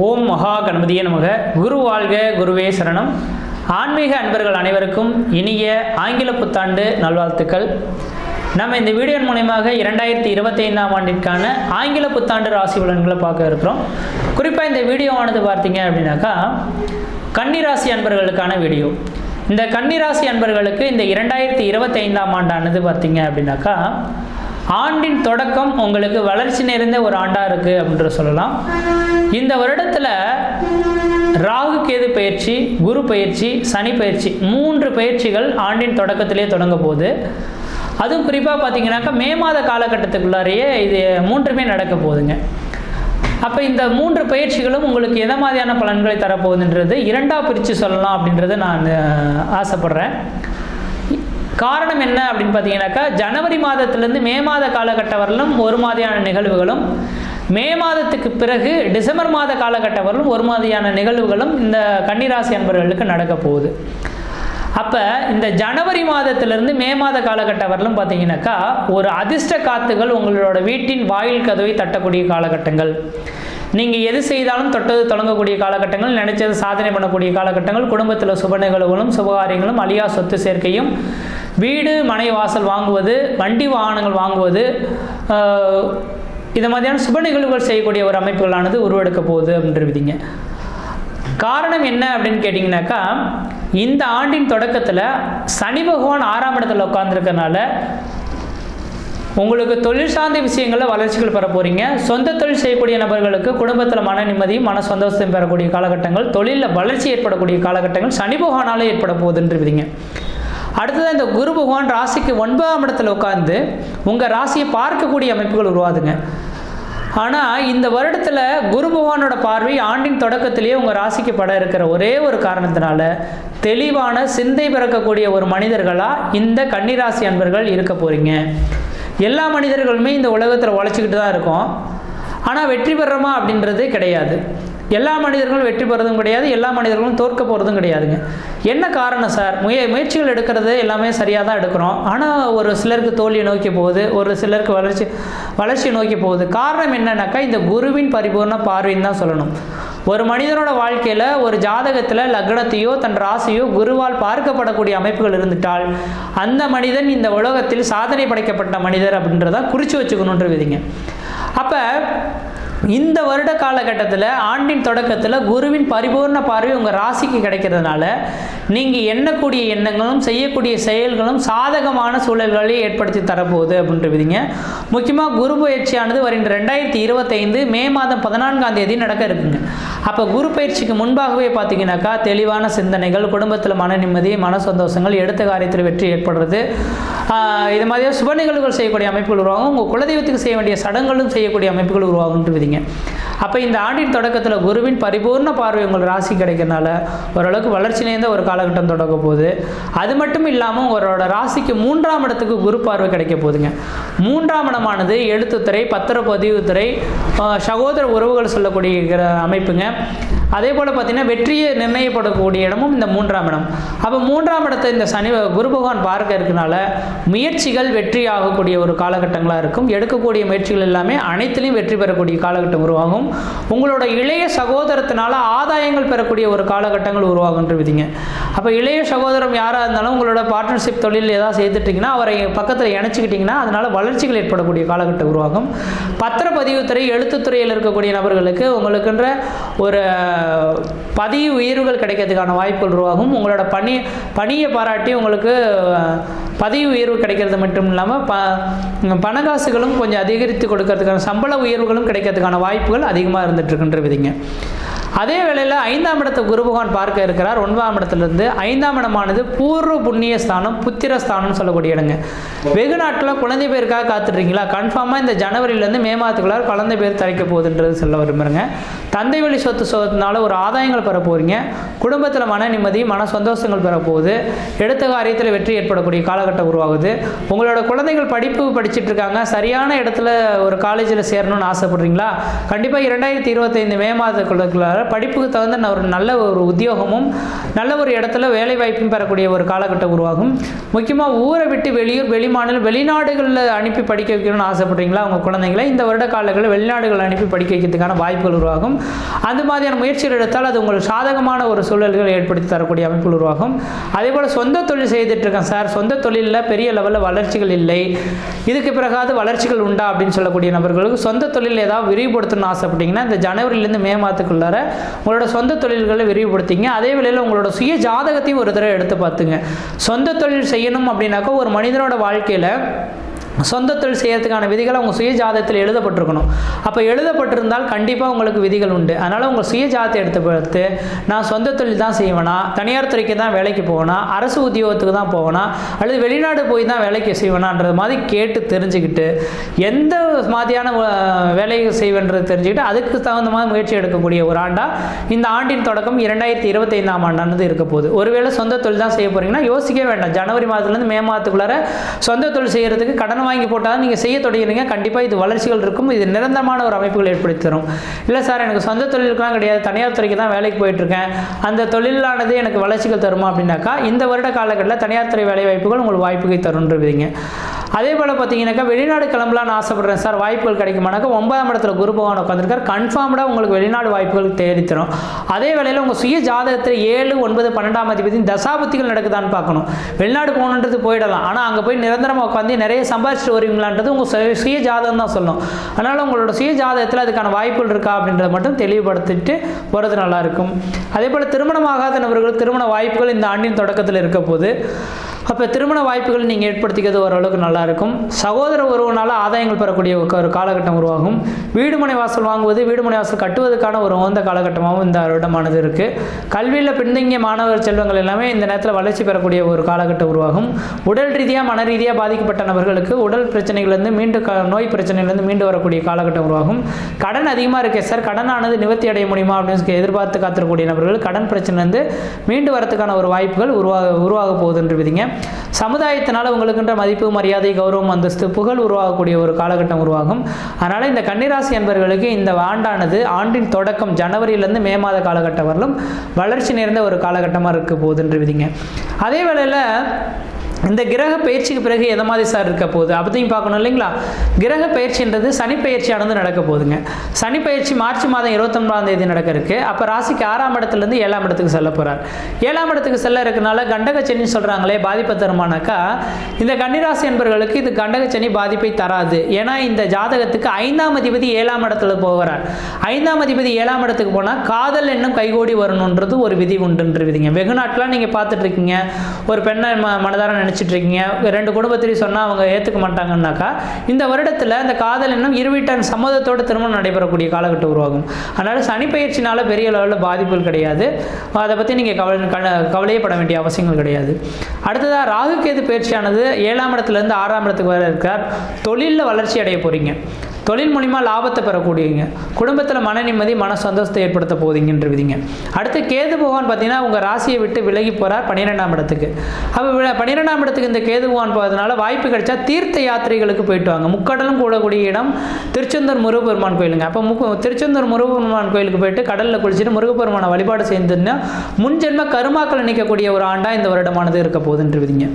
ஓம் மகா கணபதியே நமக. குரு வாழ்க குருவே சரணம். ஆன்மீக அன்பர்கள் அனைவருக்கும் இனிய ஆங்கில புத்தாண்டு நல்வாழ்த்துக்கள். நம்ம இந்த வீடியோ மூலயமாக இரண்டாயிரத்தி இருபத்தைந்தாம் ஆண்டிற்கான ஆங்கில புத்தாண்டு ராசி பலன்களை பார்க்க இருக்கிறோம். குறிப்பாக இந்த வீடியோவானது பார்த்தீங்க அப்படின்னாக்கா கன்னிராசி அன்பர்களுக்கான வீடியோ. இந்த கன்னிராசி அன்பர்களுக்கு இந்த இரண்டாயிரத்தி இருபத்தைந்தாம் ஆண்டானது பார்த்தீங்க அப்படின்னாக்கா ஆண்டின் தொடக்கம் உங்களுக்கு வளர்ச்சி நிறைந்த ஒரு ஆண்டாக இருக்குது அப்படின்ற சொல்லலாம். இந்த வருடத்தில் ராகு கேது பயிற்சி குரு பயிற்சி சனி பயிற்சி மூன்று பயிற்சிகள் ஆண்டின் தொடக்கத்திலே தொடங்க போகுது. அதுவும் குறிப்பாக பார்த்தீங்கன்னாக்கா மே மாத காலகட்டத்துக்குள்ளாரையே இது மூன்றுமே நடக்க போகுதுங்க. அப்போ இந்த மூன்று பயிற்சிகளும் உங்களுக்கு எந்த மாதிரியான பலன்களை தரப்போகுதுன்றது இரண்டாக பிரித்து சொல்லலாம் அப்படின்றத நான் ஆசைப்பட்றேன். காரணம் என்ன அப்படின்னு பார்த்தீங்கன்னாக்கா ஜனவரி மாதத்திலேருந்து மே மாத காலகட்டம் வரலும் ஒரு மாதிரியான நிகழ்வுகளும் மே மாதத்துக்கு பிறகு டிசம்பர் மாத காலகட்டம் வரலும் ஒரு மாதிரியான நிகழ்வுகளும் இந்த கன்னிராசி அன்பர்களுக்கு நடக்க போகுது. அப்போ இந்த ஜனவரி மாதத்திலிருந்து மே மாத காலகட்டம் வரலும் பார்த்தீங்கன்னாக்கா ஒரு அதிர்ஷ்ட காத்துகள் உங்களோட வீட்டின் வாயில் கதவை தட்டக்கூடிய காலகட்டங்கள். நீங்கள் எது செய்தாலும் தொட்டது தொடங்கக்கூடிய காலகட்டங்கள் நினைச்சது சாதனை பண்ணக்கூடிய காலகட்டங்கள் குடும்பத்தில் சுப நிகழ்வுகளும் சுபகாரியங்களும் அழியா சொத்து சேர்க்கையும் வீடு மனை வாசல் வாங்குவது வண்டி வாகனங்கள் வாங்குவது இது மாதிரியான சுப நிகழ்வுகள் செய்யக்கூடிய ஒரு அமைப்புகளானது உருவெடுக்க போகுது அப்படின்ற விதிங்க. காரணம் என்ன அப்படின்னு கேட்டிங்கனாக்கா இந்த ஆண்டின் தொடக்கத்தில் சனி பகவான் ஆறாம் இடத்துல உட்காந்துருக்கனால உங்களுக்கு தொழில் சார்ந்த விஷயங்களில் வளர்ச்சிகள் பெற போகிறீங்க சொந்த தொழில் செய்யக்கூடிய நபர்களுக்கு குடும்பத்தில் மன நிம்மதியும் மன சந்தோஷத்தையும் பெறக்கூடிய காலகட்டங்கள் தொழிலில் வளர்ச்சி ஏற்படக்கூடிய காலகட்டங்கள் சனி பகவானாலே ஏற்பட போகுதுன்றவிதிங்க அடுத்தது இந்த குரு பகவான் ராசிக்கு ஒன்பதாம் இடத்துல உட்காந்து உங்கள் ராசியை பார்க்கக்கூடிய அமைப்புகள் உருவாதுங்க. ஆனால் இந்த வருடத்தில் குரு பகவானோட பார்வை ஆண்டின் தொடக்கத்திலேயே உங்கள் ராசிக்கு பட இருக்கிற ஒரே ஒரு காரணத்தினால தெளிவான சிந்தை பிறக்கக்கூடிய ஒரு மனிதர்களாக இந்த கன்னிராசி அன்பர்கள் இருக்க போகிறீங்க எல்லா மனிதர்களுமே இந்த உலகத்தில் உழைச்சிக்கிட்டு தான் இருக்கோம். ஆனால் வெற்றி பெறோமா அப்படின்றது கிடையாது. எல்லா மனிதர்களும் வெற்றி பெறதும் கிடையாது எல்லா மனிதர்களும் தோற்க போகிறதும் கிடையாதுங்க. என்ன காரணம் சார்? முய முயற்சிகள் எடுக்கிறது எல்லாமே சரியாக தான் எடுக்கிறோம். ஆனால் ஒரு சிலருக்கு தோல்வியை நோக்கி போகுது ஒரு சிலருக்கு வளர்ச்சி வளர்ச்சியை நோக்கி போகுது. காரணம் என்னன்னாக்கா இந்த குருவின் பரிபூர்ண பார்வைன்னு தான் சொல்லணும். ஒரு மனிதனோட வாழ்க்கையில் ஒரு ஜாதகத்தில் லக்னத்தையோ தன் ராசியோ குருவால் பார்க்கப்படக்கூடிய அமைப்புகள் இருந்துட்டால் அந்த மனிதன் இந்த உலகத்தில் சாதனை படைக்கப்பட்ட மனிதர் அப்படின்றத குறித்து வச்சுக்கணுன்ற விதிங்க. அப்போ இந்த வருட காலகட்டத்தில் ஆண்டின் தொடக்கத்தில் குருவின் பரிபூர்ண பார்வை உங்கள் ராசிக்கு கிடைக்கிறதுனால நீங்கள் எண்ணக்கூடிய எண்ணங்களும் செய்யக்கூடிய செயல்களும் சாதகமான சூழல்களை ஏற்படுத்தி தரப்போகுது அப்படின்றவிதிங்க முக்கியமாக குரு பயிற்சியானது வருகின்ற ரெண்டாயிரத்தி இருபத்தைந்து மே மாதம் பதினான்காம் தேதி நடக்க இருக்குங்க. அப்போ குரு பயிற்சிக்கு முன்பாகவே பார்த்தீங்கன்னாக்கா தெளிவான சிந்தனைகள் குடும்பத்தில் மன நிம்மதி மன சந்தோஷங்கள் எடுத்த காரியத்தில் வெற்றி ஏற்படுறது. இது மாதிரியாக சுப நிகழ்வுகள் செய்யக்கூடிய அமைப்புகள் உருவாகும். உங்கள் குலதெய்வத்துக்கு செய்ய வேண்டிய சடங்குகளும் செய்யக்கூடிய அமைப்புகள் உருவாகும்னு விதிங்க அப்போ இந்த ஆண்டின் தொடக்கத்தில் குருவின் பரிபூர்ண பார்வை உங்கள் ராசி கிடைக்கிறனால ஓரளவுக்கு வளர்ச்சி நிறைந்த ஒரு காலகட்டம் தொடங்க போகுது. அது மட்டும் இல்லாமல் உங்களோட ராசிக்கு மூன்றாம் இடத்துக்கு குரு பார்வை கிடைக்க போகுதுங்க. மூன்றாம் இடமானது எழுத்துத்துறை பத்திரப்பதிவுத்துறை பதிவுத்துறை சகோதர உறவுகள் சொல்லக்கூடிய அமைப்புங்க. அதே போல் பார்த்தீங்கன்னா வெற்றியை நிர்ணயப்படக்கூடிய இடமும் இந்த மூன்றாம் இடம். அப்போ மூன்றாம் இடத்தை இந்த சனி குரு பகவான் பார்க்க இருக்கனால முயற்சிகள் வெற்றி ஆகக்கூடிய ஒரு காலகட்டங்களாக இருக்கும். எடுக்கக்கூடிய முயற்சிகள் எல்லாமே அனைத்துலேயும் வெற்றி பெறக்கூடிய காலகட்டம் உருவாகும். உங்களோட இளைய சகோதரத்தினால ஆதாயங்கள் பெறக்கூடிய ஒரு காலகட்டங்கள் உருவாகுன்ற விதிங்க. அப்போ இளைய சகோதரம் யாராக இருந்தாலும் உங்களோட பார்ட்னர்ஷிப் தொழில் ஏதாவது செய்துட்டிங்கன்னா அவரை பக்கத்தில் இணைச்சிக்கிட்டிங்கன்னா அதனால் வளர்ச்சிகள் ஏற்படக்கூடிய காலகட்டம் உருவாகும். பத்திரப்பதிவுத்துறை எழுத்துத்துறையில் இருக்கக்கூடிய நபர்களுக்கு உங்களுக்குன்ற ஒரு பதிவு உயர்வுகள் கிடைக்கிறதுக்கான வாய்ப்புகள் உருவாகும். உங்களோட பணி பணியை பாராட்டி உங்களுக்கு பதவி உயர்வு கிடைக்கிறது மட்டும் இல்லாமல் ப பணகாசுகளும் கொஞ்சம் அதிகரித்து கொடுக்கறதுக்கான சம்பள உயர்வுகளும் கிடைக்கிறதுக்கான வாய்ப்புகள் அதிகமாக இருந்துட்டு இருக்குன்ற விதிங்க. அதே வேளையில் ஐந்தாம் இடத்தை குரு பகவான் பார்க்க இருக்கிறார். ஒன்பதாம் இடத்துலேருந்து ஐந்தாம் இடமானது பூர்வ புண்ணிய ஸ்தானம் புத்திர ஸ்தானம்னு சொல்லக்கூடிய இடங்க. வெகு நாட்டில் குழந்தை பேருக்காக காத்துட்ருக்கீங்களா கன்ஃபார்மாக இந்த ஜனவரியிலேருந்து மே மாதத்துக்குள்ளார குழந்தை பேர் தரைக்க போகுதுன்றது சொல்ல விரும்புகிறேங்க தந்தை வழி சொத்து சொத்துனால ஒரு ஆதாயங்கள் பெற போகிறீங்க குடும்பத்தில் மன நிம்மதி மன சந்தோஷங்கள் பெற போகுது. எடுத்த காரியத்தில் வெற்றி ஏற்படக்கூடிய காலகட்டம் உருவாகுது. உங்களோட குழந்தைகள் படிப்பு படிச்சுட்டு இருக்காங்க. சரியான இடத்துல ஒரு காலேஜில் சேரணும்னு ஆசைப்படுறீங்களா? கண்டிப்பாக இரண்டாயிரத்தி இருபத்தைந்து மே மாதத்துக்குள்ள படிப்புக்கு தகுந்த ஒரு நல்ல ஒரு உத்தியோகமும் நல்ல ஒரு இடத்துல வேலை வாய்ப்பும் பெறக்கூடிய ஒரு காலகட்டம் உருவாகும். முக்கியமாக ஊரை விட்டு வெளியூர் வெளிமாநிலம் வெளிநாடுகளில் அனுப்பி படிக்க வைக்கணும்னு ஆசைப்படுறீங்களா? உங்கள் குழந்தைங்களை இந்த வருட காலங்களில் வெளிநாடுகள் அனுப்பி படிக்க வைக்கிறதுக்கான வாய்ப்புகள் உருவாகும். அந்த மாதிரியான முயற்சிகள் எடுத்தால் அது உங்களுக்கு சாதகமான ஒரு சூழல்களை ஏற்படுத்தி தரக்கூடிய அமைப்புகள் உருவாகும். அதே போல் சொந்த தொழில் செய்துட்டு இருக்கேன் சார். சொந்த தொழிலில் பெரிய லெவலில் வளர்ச்சிகள் இல்லை. இதுக்கு பிறகாவது வளர்ச்சிகள் உண்டா அப்படின்னு சொல்லக்கூடிய நபர்களுக்கு சொந்த தொழில் ஏதாவது விரிவுபடுத்தணும்னு ஆசைப்பட்டீங்கன்னா இந்த ஜனவரிலேருந்து மே மாதத்துக்குள்ளார உங்களோட சொந்த தொழில்களை விரிவுபடுத்திங்க. அதே வேளையில் உங்களோட சுய ஜாதகத்தையும் ஒரு தடவை எடுத்து பார்த்துங்க. சொந்த தொழில் செய்யணும் அப்படின்னாக்கா ஒரு மனிதனோட வாழ்க்கையில் சொந்த தொழில் செய்கிறதுக்கான விதிகள் அவங்க சுய ஜாதகத்தில் எழுதப்பட்டிருக்கணும். அப்போ எழுதப்பட்டிருந்தால் கண்டிப்பாக உங்களுக்கு விதிகள் உண்டு. அதனால் உங்கள் சுய ஜாதத்தை எடுத்து பார்த்து நான் சொந்த தொழில் தான் செய்வேனா தனியார் துறைக்கு தான் வேலைக்கு போவேனா அரசு உத்தியோகத்துக்கு தான் போவேனா அல்லது வெளிநாடு போய் தான் வேலைக்கு செய்வேனான்றது மாதிரி கேட்டு தெரிஞ்சுக்கிட்டு எந்த மாதிரியான வேலையை செய்வேன்றது தெரிஞ்சுக்கிட்டு அதுக்கு தகுந்த மாதிரி முயற்சி எடுக்கக்கூடிய ஒரு ஆண்டாக இந்த ஆண்டின் தொடக்கம் இரண்டாயிரத்தி இருபத்தைந்தாம் ஆண்டானது இருக்க போகுது. ஒருவேளை சொந்த தொழில் தான் செய்ய போகிறீங்கன்னா யோசிக்க வேண்டாம். ஜனவரி மாதத்துலேருந்து மே மாதத்துக்குள்ளார சொந்த தொழில் செய்கிறதுக்கு கடன் வாங்கி போட்டால் நீங்கள் செய்ய தொடங்கினீங்க கண்டிப்பாக இது வளர்ச்சிகள் இருக்கும். இது நிரந்தரமான ஒரு அமைப்புகள் ஏற்படுத்தி தரும். இல்லை சார் எனக்கு சொந்த தொழிலுக்குலாம் கிடையாது. தனியார் துறைக்கு தான் வேலைக்கு போயிட்டுருக்கேன். அந்த தொழிலானது எனக்கு வளர்ச்சிகள் தருமா அப்படின்னாக்கா இந்த வருட காலகட்டத்தில் தனியார் துறை வேலை வாய்ப்புகள் உங்களுக்கு வாய்ப்புகள் தருன்றவிங்க அதே போல் பார்த்தீங்கன்னாக்கா வெளிநாடு கிளம்பலான்னு ஆசைப்படுறேன் சார். வாய்ப்புகள் கிடைக்குமானாக்கா ஒன்பதாம் இடத்துல குரு பகவான் உட்காந்துருக்கார் கன்ஃபார்ம்டாக உங்களுக்கு வெளிநாடு வாய்ப்புகள் தேடித்தரும் அதே வேளையில் உங்கள் சுய ஜாதகத்தில் ஏழு ஒன்பது பன்னெண்டாம் அதிபதி தசாபுத்திகள் நடக்குதான்னு பார்க்கணும். வெளிநாடு போகணுன்றது போயிடலாம். ஆனால் அங்கே போய் நிரந்தரமாக உட்காந்து நிறைய சம்பாதிச்சுட்டு வருவீங்களான்றது உங்கள் சுய- ஜாதகம் தான் சொல்லணும் அதனால் உங்களோட சுய ஜாதகத்தில் அதுக்கான வாய்ப்புகள் இருக்கா அப்படின்றத மட்டும் தெளிவுபடுத்திட்டு போகிறது நல்லாயிருக்கும் அதே போல் திருமணமாகாத நபர்களுக்கு திருமண வாய்ப்புகள் இந்த ஆண்டின் தொடக்கத்தில் இருக்க போது அப்போ திருமண வாய்ப்புகள் நீங்கள் ஏற்படுத்திக்கிறது ஓரளவுக்கு நல்லா இருக்கும் சகோதர உறவுனால ஆதாயங்கள் பெறக்கூடிய ஒரு காலகட்டம் உருவாகும். வீடு மனை வாசல் வாங்குவது வீடு மனை வாசல் கட்டுவதற்கான ஒரு உகந்த காலகட்டமாகவும் இந்த வருடமானது இருக்குது கல்வியில் பின்தங்கிய மாணவர் செல்வங்கள் எல்லாமே இந்த நேரத்தில் வளர்ச்சி பெறக்கூடிய ஒரு காலகட்டம் உருவாகும். உடல் ரீதியாக மன ரீதியாக பாதிக்கப்பட்ட நபர்களுக்கு உடல் பிரச்சனைகள்லேருந்து மீண்டு க நோய் பிரச்சனையிலேருந்து மீண்டு வரக்கூடிய காலகட்டம் உருவாகும். கடன் அதிகமாக இருக்கே சார். கடனானது நிவர்த்தி அடைய முடியுமா அப்படின்னு சொல்லி எதிர்பார்த்து காத்திருக்கக்கூடிய நபர்கள் கடன் பிரச்சனைலேருந்து மீண்டு வரதுக்கான ஒரு வாய்ப்புகள் உருவாக உருவாக போகுதுன்ற சமுதாயத்தினால் உங்களுக்குன்ற மதிப்பு மரியாதை கௌரவம் அந்தஸ்து புகழ் உருவாகக்கூடிய ஒரு காலகட்டம் உருவாகும். அதனால் இந்த கன்னிராசி என்பவர்களுக்கு இந்த ஆண்டானது ஆண்டின் தொடக்கம் ஜனவரியிலேருந்து மே மாத காலகட்டம் வரலும் வளர்ச்சி நிறைந்த ஒரு காலகட்டமாக இருக்க போகுதுன்ற விதிங்க. அதே வேளையில் இந்த கிரக பயிற்சிக்கு பிறகு எதை மாதிரி சார் இருக்க போகுது? அப்படியும் பார்க்கணும் இல்லைங்களா? கிரக பயிற்சின்றது சனி பயிற்சியானது நடக்க போகுதுங்க. சனி பயிற்சி மார்ச் மாதம் இருபத்தொன்பதாம் தேதி நடக்க இருக்கு அப்போ ராசிக்கு ஆறாம் இடத்துலேருந்து ஏழாம் இடத்துக்கு செல்ல போகிறார் ஏழாம் இடத்துக்கு செல்ல இருக்கனால கண்டகச்சனி சொல்கிறாங்களே பாதிப்பை தருமானாக்கா இந்த கன்னிராசி என்பவர்களுக்கு இது கண்டகச்சனி பாதிப்பை தராது. ஏன்னா இந்த ஜாதகத்துக்கு ஐந்தாம் அதிபதி ஏழாம் இடத்துல போகிறார். ஐந்தாம் அதிபதி ஏழாம் இடத்துக்கு போனால் காதல் என்னும் கைகோடி வரணுன்றது ஒரு விதி உண்டுன்ற விதிங்க. வெகுநாட்டெலாம் நீங்கள் பார்த்துட்ருக்கீங்க ஒரு பெண்ணை ம மனதார நினச்சிட்டு இருக்கீங்க ரெண்டு குடும்பத்திலையும் சொன்னால் அவங்க ஏற்றுக்க மாட்டாங்கன்னாக்கா இந்த வருடத்தில் அந்த காதல் என்னும் இருவீட்டான் சம்மதத்தோடு திருமணம் நடைபெறக்கூடிய காலகட்டம் உருவாகும். அதனால் சனி பெரிய அளவில் பாதிப்புகள் கிடையாது. அதை பற்றி நீங்கள் கவலை கவலையப்பட வேண்டிய அவசியங்கள் கிடையாது. அடுத்ததாக ராகு கேது பயிற்சியானது ஏழாம் இடத்துலேருந்து ஆறாம் இடத்துக்கு வர இருக்கார். தொழிலில் வளர்ச்சி அடைய போகிறீங்க தொழில் மூலிமா லாபத்தை பெறக்கூடியவங்க. குடும்பத்தில் மன நிம்மதி மன சந்தோஷத்தை ஏற்படுத்த போதிங்கன்ற விதிங்க. அடுத்து கேது பகவான் பார்த்தீங்கன்னா உங்கள் ராசியை விட்டு விலகி போகிறார் பன்னிரெண்டாம் இடத்துக்கு. அப்போ பன்னிரெண்டாம் இடத்துக்கு இந்த கேது பகவான் போகிறதுனால வாய்ப்பு கிடைச்சா தீர்த்த யாத்திரைகளுக்கு போயிட்டு வாங்க. முக்கடலும் கூடக்கூடிய இடம் திருச்செந்தூர் முருகப்பெருமான் கோயிலுங்க. அப்போ முக்கு திருச்செந்தூர் முருகப்பெருமான் கோயிலுக்கு போயிட்டு கடலில் குளிச்சுட்டு முருகப்பெருமானை வழிபாடு செய்துன்னா முன்ஜென்ம கருமாக்களை நிற்கக்கூடிய ஒரு ஆண்டாக இந்த வருடமானது இருக்க போகுதுன்ற விதிங்க.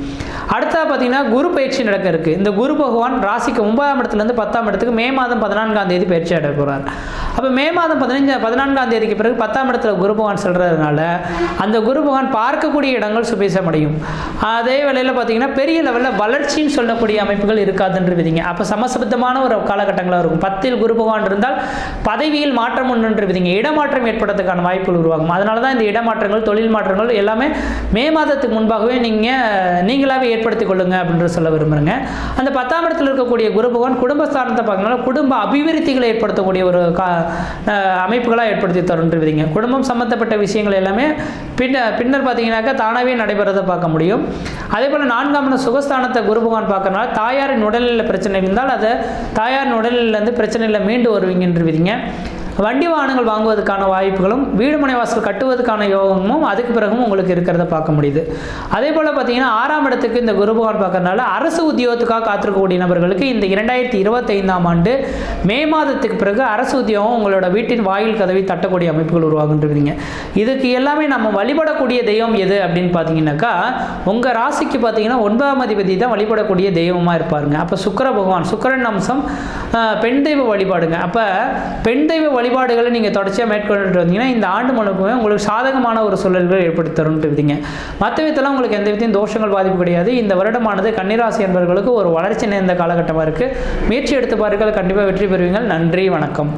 அடுத்தா பார்த்தீங்கன்னா குரு பயிற்சி நடக்க இருக்குது இந்த குரு பகவான் ராசிக்கு ஒன்பதாம் இடத்துலேருந்து பத்தாம் இடத்துக்கு மே மாதம் பதினான்காம் தேதி பயிற்சி அடைய போகிறார் அப்போ மே மாதம் பதினஞ்சு பதினான்காம் தேதிக்கு பிறகு பத்தாம் இடத்துல குரு பகவான் செல்றதுனால அந்த குரு பகவான் பார்க்கக்கூடிய இடங்கள் சுபேசமடையும் அதே வேளையில் பார்த்தீங்கன்னா பெரிய லெவலில் வளர்ச்சின்னு சொல்லக்கூடிய அமைப்புகள் இருக்காதுன்ற விதிங்க. அப்போ சமசபத்தமான ஒரு காலகட்டங்களாக இருக்கும். பத்தில் குரு பகவான் இருந்தால் பதவியில் மாற்றம் ஒன்று விதிங்க. இடமாற்றம் ஏற்படுறதுக்கான வாய்ப்புகள் உருவாகும். அதனால தான் இந்த இடமாற்றங்கள் தொழில் மாற்றங்கள் எல்லாமே மே மாதத்துக்கு முன்பாகவே நீங்கள் நீங்களாகவே ஏற்படுத்திக் கொள்ளுங்க அப்படின்ற சொல்ல விரும்புகிறேங்க அந்த பத்தாம் இடத்தில் இருக்கக்கூடிய குரு பகவான் குடும்பஸ்தானத்தை பார்க்கறதுனால குடும்ப அபிவிருத்திகளை ஏற்படுத்தக்கூடிய ஒரு கா அமைப்புகளாக ஏற்படுத்தி தருன்றீங்க குடும்பம் சம்மந்தப்பட்ட விஷயங்கள் எல்லாமே பின்னர் பின்னர் பார்த்தீங்கன்னாக்கா தானாகவே நடைபெறதை பார்க்க முடியும். அதே போல் நான்காம் சுகஸ்தானத்தை குரு பகவான் பார்க்கறனால தாயாரின் உடல்நிலை பிரச்சனை இருந்தால் அதை தாயாரின் உடல்நிலையிலேருந்து பிரச்சனையில் மீண்டு வருவீங்கன்றீங்க வண்டி வாகனங்கள் வாங்குவதற்கான வாய்ப்புகளும் வீடு மனைவாசல் கட்டுவதற்கான யோகமும் அதுக்கு பிறகும் உங்களுக்கு இருக்கிறத பார்க்க முடியுது. அதே போல் பார்த்தீங்கன்னா ஆறாம் இடத்துக்கு இந்த குரு பகவான் பார்க்கறதுனால அரசு உத்தியோகத்துக்காக காத்திருக்கக்கூடிய நபர்களுக்கு இந்த இரண்டாயிரத்தி இருபத்தைந்தாம் ஆண்டு மே மாதத்துக்கு பிறகு அரசு உத்தியோகம் உங்களோட வீட்டின் வாயில் கதவை தட்டக்கூடிய அமைப்புகள் உருவாகுன்றீங்க இதுக்கு எல்லாமே நம்ம வழிபடக்கூடிய தெய்வம் எது அப்படின்னு பார்த்தீங்கன்னாக்கா உங்கள் ராசிக்கு பார்த்தீங்கன்னா ஒன்பதாம் அதிபதி தான் வழிபடக்கூடிய தெய்வமாக இருப்பாருங்க. அப்போ சுக்கர பகவான் சுக்கரன் அம்சம் பெண் தெய்வ வழிபாடுங்க. அப்போ பெண் தெய்வ வழி வழிபாடுகளை நீங்கள் தொடர்ச்சியாக மேற்கொண்டு வந்தீங்கன்னா இந்த ஆண்டு முழுக்கமே உங்களுக்கு சாதகமான ஒரு சூழல்கள் ஏற்படுத்தி தரும்ட்டு விதிங்க மற்ற விதத்தில் உங்களுக்கு எந்த விதத்தையும் தோஷங்கள் பாதிப்பு கிடையாது. இந்த வருடமானது கன்னிராசி என்பவர்களுக்கு ஒரு வளர்ச்சி நிறைந்த காலகட்டமாக இருக்குது முயற்சி எடுத்து பாருங்கள். கண்டிப்பாக வெற்றி பெறுவீங்கள் நன்றி. வணக்கம்.